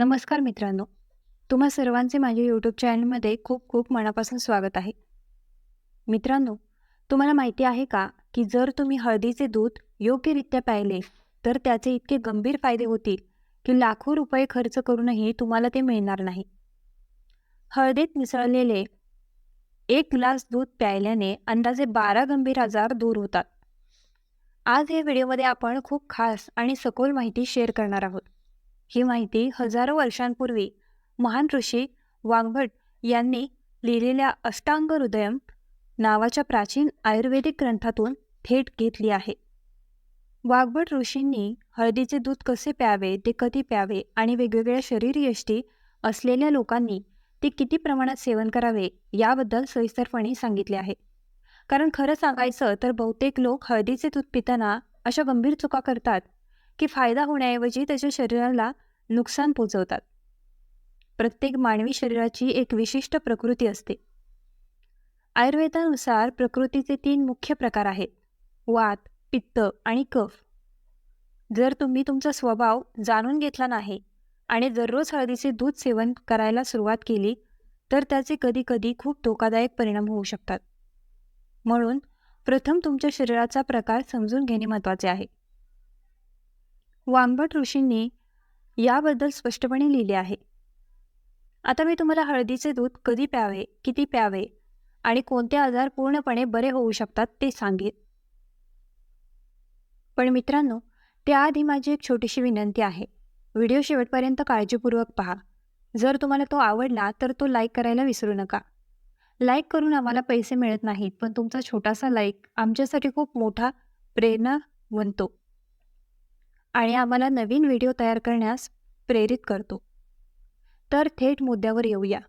नमस्कार मित्रांनो. तुम्हा सर्वांचे माझ्या यूट्यूब चॅनलमध्ये खूप खूप मनापासून स्वागत आहे. मित्रांनो तुम्हाला माहिती आहे का की जर तुम्ही हळदीचे दूध योग्यरित्या प्यायले तर त्याचे इतके गंभीर फायदे होतील की लाखो रुपये खर्च करूनही तुम्हाला ते मिळणार नाही. हळदीत मिसळलेले एक ग्लास दूध प्यायल्याने अंदाजे बारा गंभीर आजार दूर होतात. आज या व्हिडिओमध्ये आपण खूप खास आणि सखोल माहिती शेअर करणार आहोत. ही माहिती हजारो वर्षांपूर्वी महान ऋषी वाघभट यांनी लिहिलेल्या अष्टांग हृदयम नावाच्या प्राचीन आयुर्वेदिक ग्रंथातून थेट घेतली आहे. वाघभट ऋषींनी हळदीचे दूध कसे प्यावे ते कधी प्यावे आणि वेगवेगळ्या शरीरयष्टी असलेल्या लोकांनी ते किती प्रमाणात सेवन करावे याबद्दल सविस्तरपणे सांगितले आहे. कारण खरं सांगायचं तर बहुतेक लोक हळदीचे दूध पिताना अशा गंभीर चुका करतात की फायदा होण्याऐवजी त्याच्या शरीराला नुकसान पोचवतात. प्रत्येक मानवी शरीराची एक विशिष्ट प्रकृती असते. आयुर्वेदानुसार प्रकृतीचे तीन मुख्य प्रकार आहेत वात पित्त आणि कफ. जर तुम्ही तुमचा स्वभाव जाणून घेतला नाही आणि दररोज हळदीचे दूध सेवन करायला सुरुवात केली तर त्याचे कधीकधी खूप धोकादायक परिणाम होऊ शकतात. म्हणून प्रथम तुमच्या शरीराचा प्रकार समजून घेणे महत्त्वाचे आहे. वांबट ऋषींनी याबद्दल स्पष्टपणे लिहिले आहे. आता मी तुम्हाला हळदीचे दूध कधी प्यावे किती प्यावे आणि कोणते आजार पूर्णपणे बरे होऊ शकतात ते सांगेन. पण मित्रांनो त्याआधी माझी एक छोटीशी विनंती आहे. व्हिडिओ शेवटपर्यंत काळजीपूर्वक पहा. जर तुम्हाला तो आवडला तर तो लाईक करायला विसरू नका. लाईक करून आम्हाला पैसे मिळत नाहीत पण तुमचा छोटासा लाईक आमच्यासाठी खूप मोठा प्रेरणा बनतो आणि आम्हाला नवीन व्हिडिओ तयार करण्यास प्रेरित करतो. तर थेट मुद्द्यावर येऊया.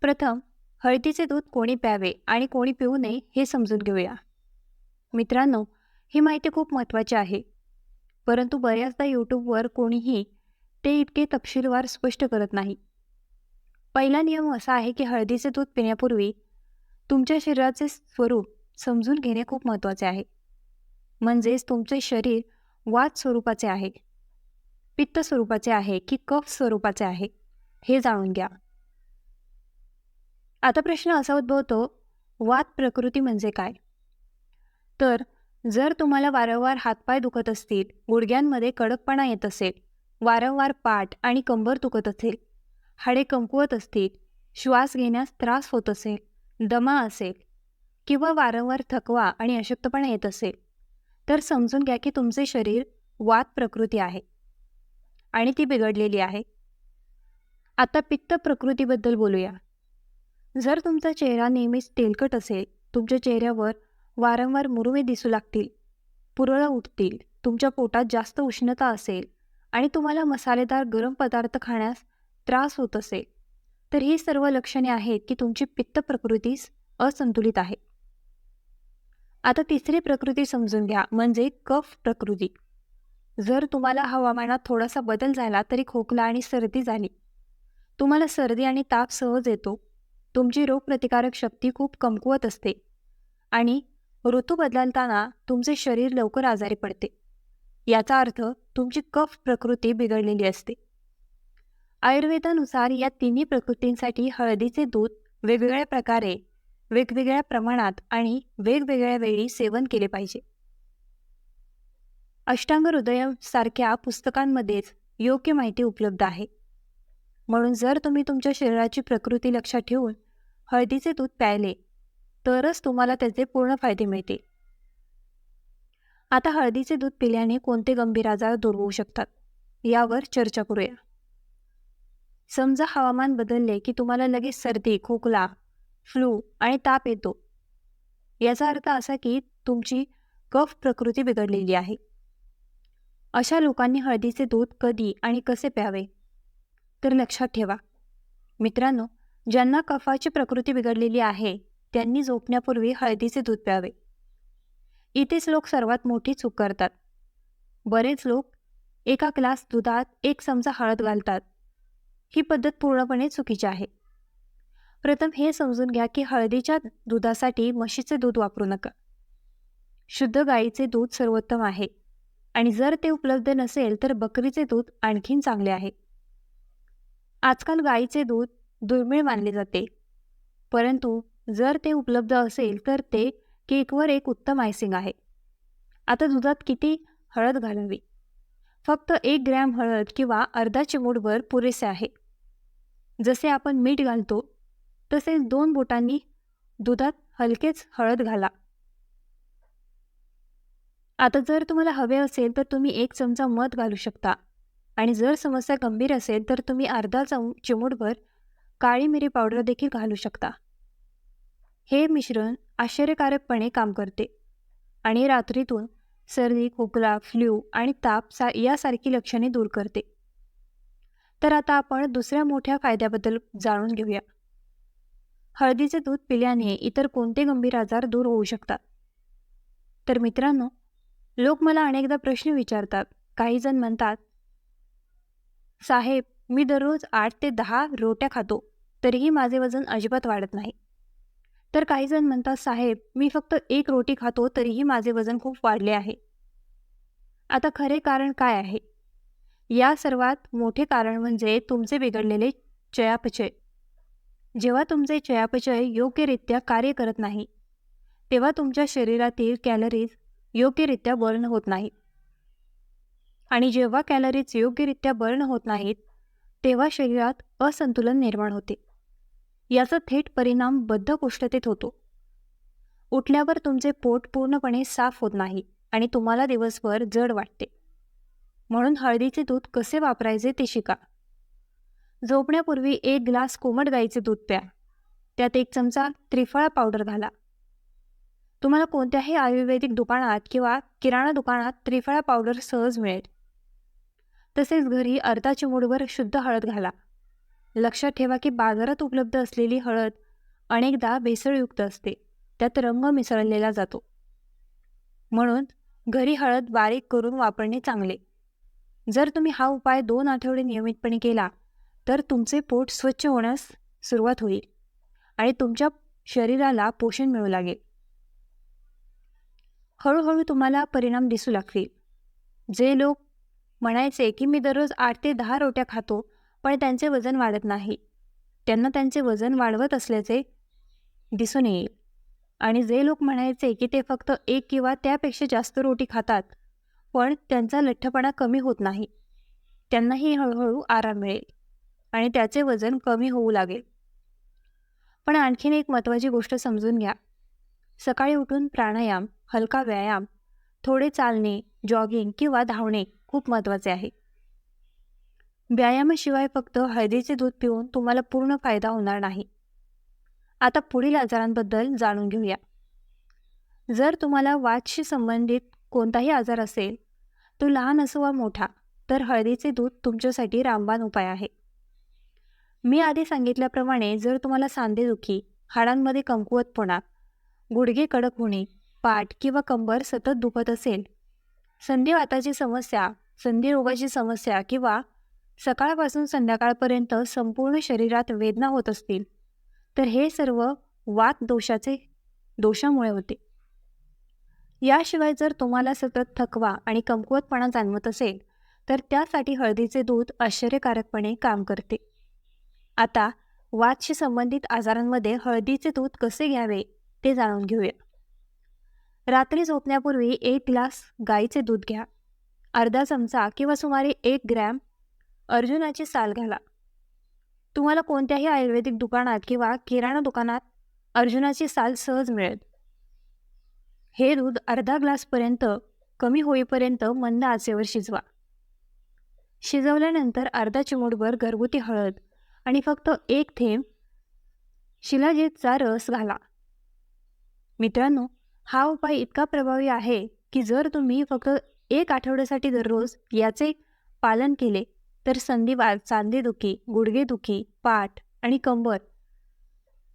प्रथम हळदीचे दूध कोणी प्यावे आणि कोणी पिऊ नये हे समजून घेऊया. मित्रांनो ही माहिती खूप महत्त्वाची आहे. परंतु बऱ्याचदा यूट्यूबवर कोणीही ते इतके तपशीलवार स्पष्ट करत नाही. पहिला नियम असा आहे की हळदीचे दूध पिण्यापूर्वी तुमच्या शरीराचे स्वरूप समजून घेणे खूप महत्त्वाचे आहे. म्हणजेच तुमचे शरीर वात स्वरूपाचे आहे. पित्त स्वरूपाचे आहे की कफ स्वरूपाचे आहे हे जाणून घ्या. आता प्रश्न असा उद्भवतो वात प्रकृती म्हणजे काय? तर जर तुम्हाला वारंवार हातपाय दुखत असतील गुडघ्यांमध्ये कडकपणा येत असेल वारंवार पाठ आणि कंबर दुखत असेल हाडे कमकुवत असतील श्वास घेण्यास त्रास होत असेल दमा असेल किंवा वारंवार थकवा आणि अशक्तपणा येत असेल तर समजून घ्या की तुमचे शरीर वात प्रकृती आहे. आणि ती बिघडलेली आहे. आता पित्त प्रकृतीबद्दल बोलूया. जर तुमचा चेहरा नेहमीच तेलकट असेल तुमच्या चेहऱ्यावर वारंवार मुरुमे दिसू लागतील पुरळं उठतील तुमच्या पोटात जास्त उष्णता असेल आणि तुम्हाला मसालेदार गरम पदार्थ खाण्यास त्रास होत असेल तर ही सर्व लक्षणे आहेत की तुमची पित्त प्रकृतीस असंतुलित आहे. आता तिसरी प्रकृती समजून घ्या म्हणजे कफ प्रकृती. जर तुम्हाला हवामानात थोडासा बदल झाला तरी खोकला आणि सर्दी झाली. तुम्हाला सर्दी आणि ताप सहज येतो. तुमची रोगप्रतिकारक शक्ती खूप कमकुवत असते. आणि ऋतू बदलताना तुमचे शरीर लवकर आजारी पडते. याचा अर्थ तुमची कफ प्रकृती बिघडलेली असते. आयुर्वेदानुसार या तिन्ही प्रकृतींसाठी हळदीचे दूध वेगवेगळ्या प्रकारे वेगवेगळ्या प्रमाणात आणि वेगवेगळ्या वेळी सेवन केले पाहिजे. अष्टांग हृदय सारख्या पुस्तकांमध्येच योग्य माहिती उपलब्ध आहे. म्हणून जर तुम्ही तुमच्या शरीराची प्रकृती लक्षात ठेवून हळदीचे दूध प्यायले तरच तुम्हाला त्याचे पूर्ण फायदे मिळतील. आता हळदीचे दूध पिल्याने कोणते गंभीर आजार दूर होऊ शकतात यावर चर्चा करूया. समजा हवामान बदलले की तुम्हाला लगेच सर्दी खोकला फ्लू आणि ताप येतो. याचा अर्थ असा की तुमची कफ प्रकृती बिघडलेली आहे. अशा लोकांनी हळदीचे दूध कधी आणि कसे प्यावे? तर लक्षात ठेवा. मित्रांनो ज्यांना कफाची प्रकृती बिघडलेली आहे त्यांनी झोपण्यापूर्वी हळदीचे दूध प्यावे. इथेच लोक सर्वात मोठी चूक करतात. बरेच लोक एका ग्लास दुधात एक चमचा हळद घालतात. ही पद्धत पूर्णपणे चुकीची आहे. प्रथम हे समजून घ्या की हळदीच्या दुधासाठी म्हशीचे दूध वापरू नका. शुद्ध गाईचे दूध सर्वोत्तम आहे. आणि जर ते उपलब्ध नसेल तर बकरीचे दूध आणखीन चांगले आहे. आजकाल गाईचे दूध दुर्मिळ मानले जाते. परंतु जर ते उपलब्ध असेल तर ते केकवर एक उत्तम आयसिंग आहे. आता दुधात किती हळद घालावी? फक्त एक ग्रॅम हळद किंवा अर्धा चिमूटभर पुरेसे आहे. जसे आपण मीठ घालतो तसेच दोन बोटांनी दुधात हलकेच हळद घाला. आता जर तुम्हाला हवे असेल तर तुम्ही एक चमचा मध घालू शकता. आणि जर समस्या गंभीर असेल तर तुम्ही अर्धा चम चिमूटभर काळी मिरी पावडर देखील घालू शकता. हे मिश्रण आश्चर्यकारकपणे काम करते. आणि रात्रीतून सर्दी खोकला फ्ल्यू आणि ताप सा यासारखी लक्षणे दूर करते. तर आता आपण दुसऱ्या मोठ्या फायद्याबद्दल जाणून घेऊया. हळदीचे दूध पिल्याने इतर कोणते गंभीर आजार दूर होऊ शकतात? तर मित्रांनो लोक मला अनेकदा प्रश्न विचारतात. काही जण म्हणतात साहेब मी दररोज आठ ते दहा रोट्या खातो तरीही माझे वजन अजिबात वाढत नाही. तर काही जण म्हणतात साहेब मी फक्त एक रोटी खातो तरीही माझे वजन खूप वाढले आहे. आता खरे कारण काय आहे? या सर्वात मोठे कारण म्हणजे तुमचे बिघडलेले चयापचय. जेव्हा तुमचे चयापचय योग्यरित्या कार्य करत नाही तेव्हा तुमच्या शरीरातील कॅलरीज योग्यरित्या बर्न होत नाहीत. आणि जेव्हा कॅलरीज योग्यरित्या बर्न होत नाहीत तेव्हा शरीरात असंतुलन निर्माण होते. याचा थेट परिणाम बद्धकोष्ठतेत होतो. उठल्यावर तुमचे पोट पूर्णपणे साफ होत नाही आणि तुम्हाला दिवसभर जड वाटते. म्हणून हळदीचे दूध कसे वापरायचे ते शिका. झोपण्यापूर्वी एक ग्लास कोमट गाईचे दूध प्या. त्यात एक चमचा त्रिफळा पावडर घाला. तुम्हाला कोणत्याही आयुर्वेदिक दुकानात किंवा किराणा दुकानात त्रिफळा पावडर सहज मिळेल. तसेच घरी अर्धा चिमूटभर शुद्ध हळद घाला. लक्षात ठेवा की बाजारात उपलब्ध असलेली हळद अनेकदा भेसळयुक्त असते. त्यात रंग मिसळलेला जातो. म्हणून घरी हळद बारीक करून वापरणे चांगले. जर तुम्ही हा उपाय दोन आठवडे नियमितपणे केला तर तुमचे पोट स्वच्छ होण्यास सुरुवात होईल आणि तुमच्या शरीराला पोषण मिळू लागेल. हळूहळू तुम्हाला परिणाम दिसू लागतील. जे लोक म्हणायचे की मी दररोज आठ ते दहा रोट्या खातो पण त्यांचे वजन वाढत नाही. त्यांना त्यांचे वजन वाढवत असल्याचे दिसून येईल. आणि जे लोक म्हणायचे की ते फक्त एक किंवा त्यापेक्षा जास्त रोटी खातात पण त्यांचा लठ्ठपणा कमी होत नाही. त्यांनाही हळूहळू आराम मिळेल. आणि त्याचे वजन कमी होऊ लागेल. पण आणखीन एक महत्त्वाची गोष्ट समजून घ्या. सकाळी उठून प्राणायाम हलका व्यायाम थोडे चालणे जॉगिंग किंवा धावणे खूप महत्त्वाचे आहे. व्यायामाशिवाय फक्त हळदीचे दूध पिऊन तुम्हाला पूर्ण फायदा होणार नाही. आता पुढील आजारांबद्दल जाणून घेऊया. जर तुम्हाला वाचशी संबंधित कोणताही आजार असेल तो लहान असो वा मोठा तर हळदीचे दूध तुमच्यासाठी रामबाण उपाय आहे. मी आधी सांगितल्याप्रमाणे जर तुम्हाला सांधेदुखी हाडांमध्ये कमकुवतपणा गुडघे कडक होणे पाठ किंवा कंबर सतत दुखत असेल संधिवाताची समस्या संधिरोगाची समस्या किंवा सकाळपासून संध्याकाळपर्यंत संपूर्ण शरीरात वेदना होत असतील तर हे सर्व वात दोषाचे दोषामुळे होते. याशिवाय जर तुम्हाला सतत थकवा आणि कमकुवतपणा जाणवत असेल तर त्यासाठी हळदीचे दूध आश्चर्यकारकपणे काम करते. आता वातशी संबंधित आजारांमध्ये हळदीचे दूध कसे घ्यावे ते जाणून घेऊया. रात्री झोपण्यापूर्वी एक ग्लास गाईचे दूध घ्या. अर्धा चमचा किंवा सुमारे एक ग्रॅम अर्जुनाची साल घाला. तुम्हाला कोणत्याही आयुर्वेदिक दुकानात किंवा किराणा दुकानात अर्जुनाची साल सहज मिळेल. हे दूध अर्धा ग्लासपर्यंत कमी होईपर्यंत मंद आचेवर शिजवा. शिजवल्यानंतर अर्धा चिमूटभर घरगुती हळद आणि फक्त एक थेंब शिलाजीतचा रस घाला. मित्रांनो हा उपाय इतका प्रभावी आहे की जर तुम्ही फक्त एक आठवड्यासाठी दररोज याचे पालन केले तर संधिवात चांदेदुखी गुडघेदुखी पाठ आणि कंबर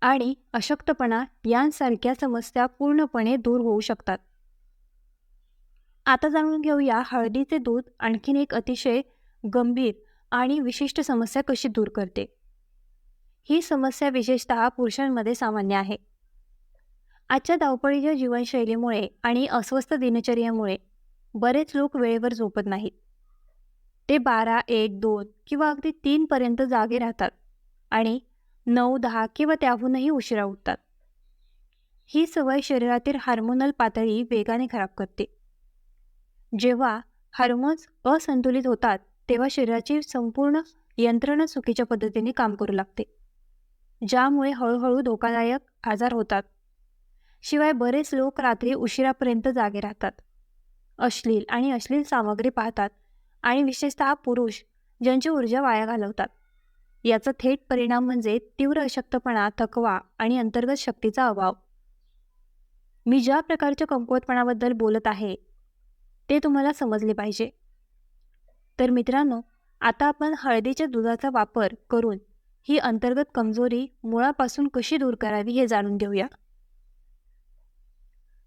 आणि अशक्तपणा यांसारख्या समस्या पूर्णपणे दूर होऊ शकतात. आता जाणून घेऊया हळदीचे दूध आणखीन एक अतिशय गंभीर आणि विशिष्ट समस्या कशी दूर करते. ही समस्या विशेषतः पुरुषांमध्ये सामान्य आहे. आजच्या धावपळीच्या जीवनशैलीमुळे आणि अस्वस्थ दिनचर्येमुळे बरेच लोक वेळेवर झोपत नाहीत. ते बारा एक दोन किंवा अगदी तीनपर्यंत जागे राहतात आणि नऊ दहा किंवा त्याहूनही उशिरा उठतात. ही सवय शरीरातील हार्मोनल पातळी वेगाने खराब करते. जेव्हा हार्मोन्स असंतुलित होतात तेव्हा शरीराची संपूर्ण यंत्रणा चुकीच्या पद्धतीने काम करू लागते. ज्यामुळे हळूहळू धोकादायक आजार होतात. शिवाय बरेच लोक रात्री उशिरापर्यंत जागे राहतात. अश्लील आणि अश्लील सामग्री पाहतात आणि विशेषतः पुरुष ज्यांची ऊर्जा वाया घालवतात. याचा थेट परिणाम म्हणजे तीव्र अशक्तपणा थकवा आणि अंतर्गत शक्तीचा अभाव. मी ज्या प्रकारच्या कमकुवतपणाबद्दल बोलत आहे ते तुम्हाला समजले पाहिजे. तर मित्रांनो आता आपण हळदीच्या दुधाचा वापर करून ही अंतर्गत कमजोरी मुळापासून कशी दूर करावी हे जाणून घेऊया.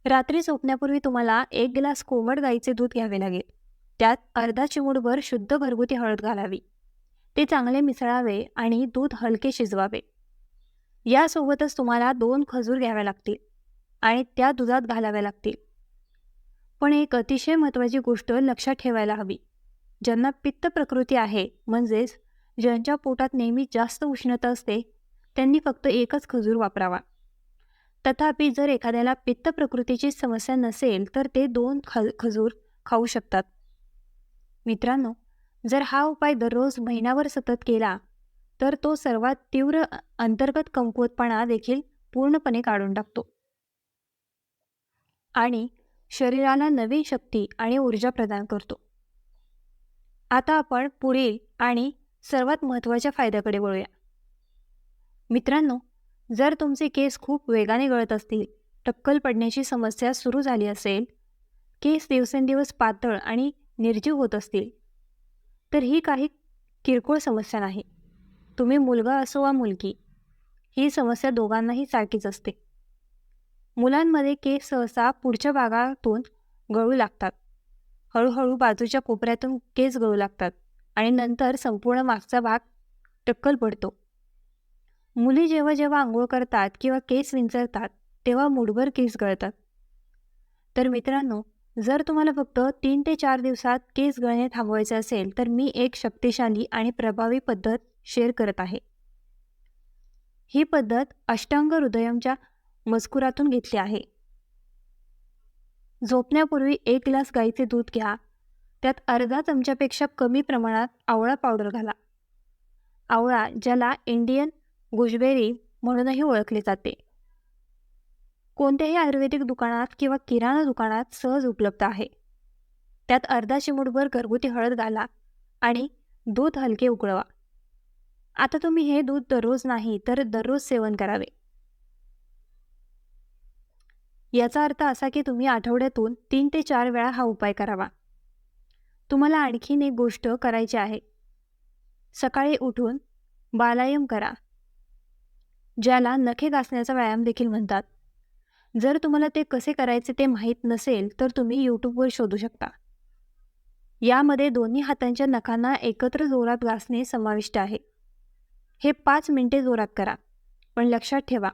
रात्री झोपण्यापूर्वी तुम्हाला एक ग्लास कोमट गाईचे दूध घ्यावे लागेल. त्यात अर्धा चिमूटभर शुद्ध घरगुती हळद घालावी. ते चांगले मिसळावे आणि दूध हलके शिजवावे. यासोबतच तुम्हाला दोन खजूर घ्याव्या लागतील आणि त्या दुधात घालाव्या लागतील. पण एक अतिशय महत्त्वाची गोष्ट लक्षात ठेवायला हवी. ज्यांना पित्त प्रकृती आहे म्हणजेच ज्यांच्या पोटात नेहमी जास्त उष्णता असते त्यांनी फक्त एकच खजूर वापरावा. तथापि जर एखाद्याला पित्त प्रकृतीची समस्या नसेल तर ते दोन ख खजूर खाऊ शकतात. मित्रांनो जर हा उपाय दररोज महिनाभर सतत केला तर तो सर्वात तीव्र अंतर्गत कमकुवतपणा देखील पूर्णपणे काढून टाकतो. आणि शरीराला नवीन शक्ती आणि ऊर्जा प्रदान करतो. आता आपण पुढील आणि सर्वात महत्त्वाच्या फायद्याकडे वळूया. मित्रांनो जर तुमचे केस खूप वेगाने गळत असतील टक्कल पडण्याची समस्या सुरू झाली असेल केस दिवसेंदिवस पातळ आणि निर्जीव होत असतील तर ही काही किरकोळ समस्या नाही. तुम्ही मुलगा असो वा मुलगी ही समस्या दोघांनाही सारखीच असते. मुलांमध्ये केस सहसा पुढच्या भागातून गळू लागतात. हळूहळू बाजूच्या कोपऱ्यातून केस गळू लागतात. आणि नंतर संपूर्ण मागचा भाग टक्कल पडतो. मुली जेव्हा जेव्हा आंघोळ करतात किंवा केस विंचरतात तेव्हा मुठभर केस गळतात. तर मित्रांनो जर तुम्हाला फक्त तीन ते चार दिवसात केस गळणे थांबवायचे असेल तर मी एक शक्तिशाली आणि प्रभावी पद्धत शेअर करत आहे. ही पद्धत अष्टांग हृदयमच्या मजकुरातून घेतली आहे. झोपण्यापूर्वी एक ग्लास गाईचे दूध घ्या त्यात अर्धा चमच्यापेक्षा कमी प्रमाणात आवळा पावडर घाला. आवळा ज्याला इंडियन गुजबेरी म्हणूनही ओळखले जाते. कोणत्याही आयुर्वेदिक दुकानात किंवा किराणा दुकानात सहज उपलब्ध आहे. त्यात अर्धा चिमूटभर घरगुती हळद घाला आणि दूध हलके उकळवा. आता तुम्ही हे दूध दररोज नाही तर दररोज सेवन करावे. याचा अर्थ असा की तुम्ही आठवड्यातून तीन ते चार वेळा हा उपाय करावा. तुम्हाला आणखीन एक गोष्ट करायची आहे. सकाळी उठून बालायम करा. ज्याला नखे घासण्याचा व्यायाम देखील म्हणतात. जर तुम्हाला ते कसे करायचे ते माहीत नसेल तर तुम्ही यूट्यूबवर शोधू शकता. यामध्ये दोन्ही हातांच्या नखांना एकत्र जोरात घासणे समाविष्ट आहे. हे पाच मिनिटे जोरात करा. पण लक्षात ठेवा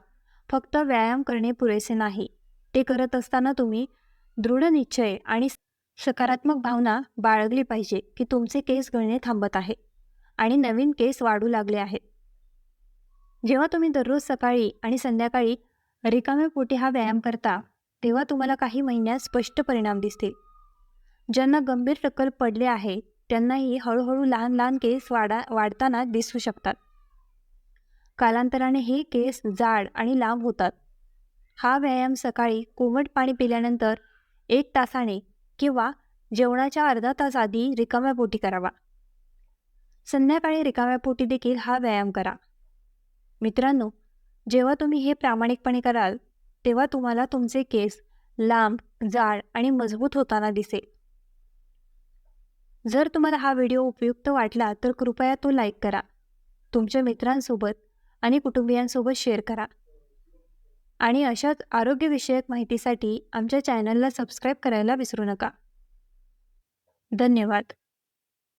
फक्त व्यायाम करणे पुरेसे नाही. ते करत असताना तुम्ही दृढ निश्चय आणि सकारात्मक भावना बाळगली पाहिजे की तुमचे केस गळणे थांबत आहे आणि नवीन केस वाढू लागले आहेत. जेव्हा तुम्ही दररोज सकाळी आणि संध्याकाळी रिकाम्या पोटी हा व्यायाम करता तेव्हा तुम्हाला काही महिन्यात स्पष्ट परिणाम दिसतील. ज्यांना गंभीर टक्कल पडले आहे त्यांनाही हळूहळू लहान लहान केस वाढा वाढताना दिसू शकतात. कालांतराने हे केस जाड आणि लांब होतात. हा व्यायाम सकाळी कोमट पाणी पिल्यानंतर एक तासाने किंवा जेवणाच्या अर्धा तास आधी रिकाम्या पोटी करावा. संध्याकाळी रिकाम्या पोटी देखील हा व्यायाम करा. मित्रांनो जेव्हा तुम्ही हे प्रामाणिकपणे कराल तेव्हा तुम्हाला तुमचे केस लांब जाड आणि मजबूत होताना दिसेल. जर तुम्हाला हा व्हिडिओ उपयुक्त वाटला तर कृपया तो लाईक करा. तुमच्या मित्रांसोबत आणि कुटुंबियांसोबत शेअर करा. आणि अशाच आरोग्यविषयक माहितीसाठी आमच्या चॅनलला सबस्क्राईब करायला विसरू नका. धन्यवाद.